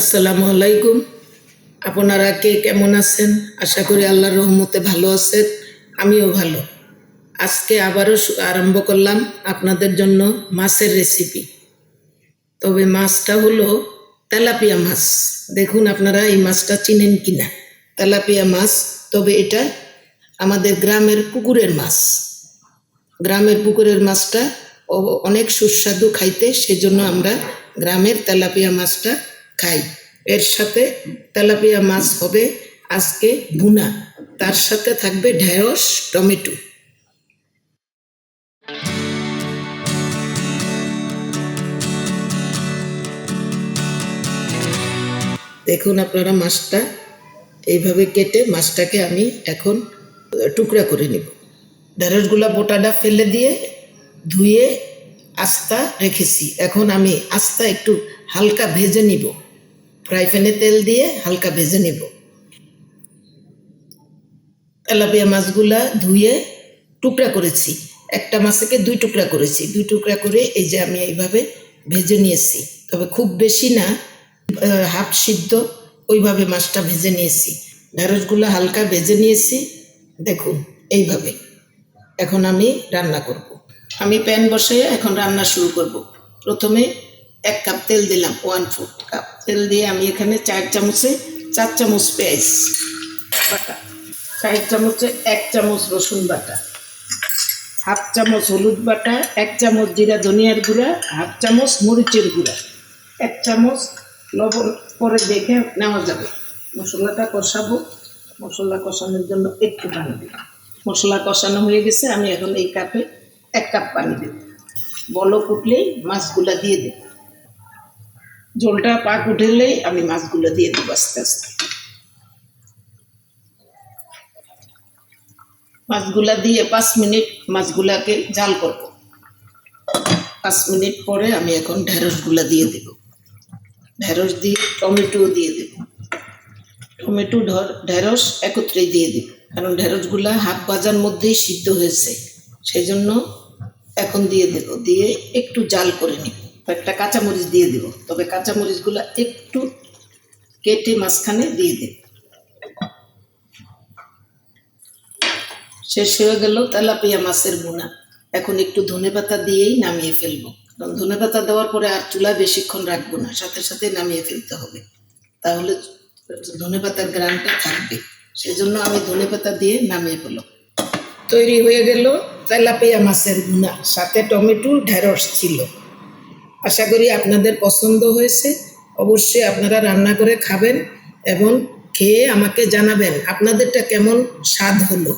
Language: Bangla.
আসসালামু আলাইকুম। আপনারা কে কেমন আছেন? আশা করি আল্লাহর রহমতে ভালো আছেন, আমিও ভালো। আজকে আবারও আরম্ভ করলাম আপনাদের জন্য মাছের রেসিপি তবে মাছটা হলো তেলাপিয়া মাছ। দেখুন আপনারা এই মাছটা চিনেন কিনা। তেলাপিয়া মাছ, তবে এটা আমাদের গ্রামের পুকুরের মাছ। গ্রামের পুকুরের মাছটা অনেক সুস্বাদু খাইতে, সেজন্য আমরা গ্রামের তেলাপিয়া মাছটা খাই। এর সাথে তেলাপিয়া মাছ হবে আজকে ভুনা। তার সাথে থাকবে ঢেঁড়স, টমেটো। দেখুন আপনারা মাছটা এইভাবে কেটে মাছটাকে আমি এখন টুকরা করে নেব। ঢেঁড়সগুলা বোটাটা ফেলে দিয়ে ধুয়ে আস্তা রেখেছি। এখন আমি আস্তা একটু হালকা ভেজে নিব। ফ্রাই প্যানে তেল দিয়ে হালকা ভেজে নেব। তেলাপিয়া মাছগুলা ধুয়ে টুকরা করেছি। একটা মাছকে দুই টুকরা করেছি। দুই টুকরা করে এই যে আমি এইভাবে ভেজে নিয়েছি। তবে খুব বেশি না হাফ সিদ্ধ ওইভাবে মাছটা ভেজে নিয়েছি। ঢেঁড়সগুলো হালকা ভেজে নিয়েছি। দেখুন, এইভাবে। এখন আমি রান্না করব। আমি প্যান বসে এখন রান্না শুরু করব। প্রথমে এক কাপ তেল দিলাম ওয়ান ফোর্থ কাপ তেল দিয়ে আমি এখানে চার চামচে, চার চামচ পেঁয়াজ বাটা, চার চামচে এক চামচ রসুন বাটা, হাফ চামচ হলুদ বাটা, এক চামচ জিরা ধনিয়ার গুঁড়া, হাফ চামচ মরিচের গুঁড়া, এক চামচ লবণ পরে দেখে নেওয়া যাবে। মশলাটা কষাবো, মশলা কষানোর জন্য একটু পানি দিই মশলা কষানো হয়ে গেছে, আমি এখন এই কাপে এক কাপ পানি দেব বলক উঠলেই মাছগুলা দিয়ে দেব ঝোলটা পাক উঠেলেই আমি মাছগুলো দিয়ে দেবো আস্তে আস্তে। মাছগুলা দিয়ে পাঁচ মিনিট মাছগুলাকে জাল করব। পাঁচ মিনিট পরে আমি এখন ঢেঁড়সগুলা দিয়ে দেব। ঢেঁড়স দিয়ে টমেটো দিয়ে দেব। টমেটো ঢেঁড়স একত্রে দিয়ে দেব। কারণ ঢেঁড়সগুলা হাফ ভাজার মধ্যেই সিদ্ধ হয়েছে। সেই জন্য এখন দিয়ে দেব। দিয়ে একটু জাল করে নিব। একটা কাঁচামরিচ দিয়ে দেব। তবে কাঁচামরিচগুলা একটু কেটে মাঝখানে দিয়ে দেব শেষ হয়ে গেল তেলাপিয়া মাছের বোনা এখন একটু ধনেপাতা দিয়েই নামিয়ে ফেলব। কারণ ধনেপাতা দেওয়ার পরে আর চুলা বেশিক্ষণ রাখব না, সাথে সাথে নামিয়ে ফেলতে হবে। তাহলে ধনেপাতার গ্রানটা থাকবে। সেজন্য আমি ধনেপাতা দিয়ে নামিয়ে ফেলো তৈরি হয়ে গেল তেলাপিয়া মাছের ভুনা। সাথে টমেটো ঢেঁড়স ছিল। আশা করি আপনাদের পছন্দ হয়েছে। অবশ্যই আপনারা রান্না করে খাবেন এবং খেয়ে আমাকে জানাবেন আপনাদেরটা কেমন স্বাদ হলো।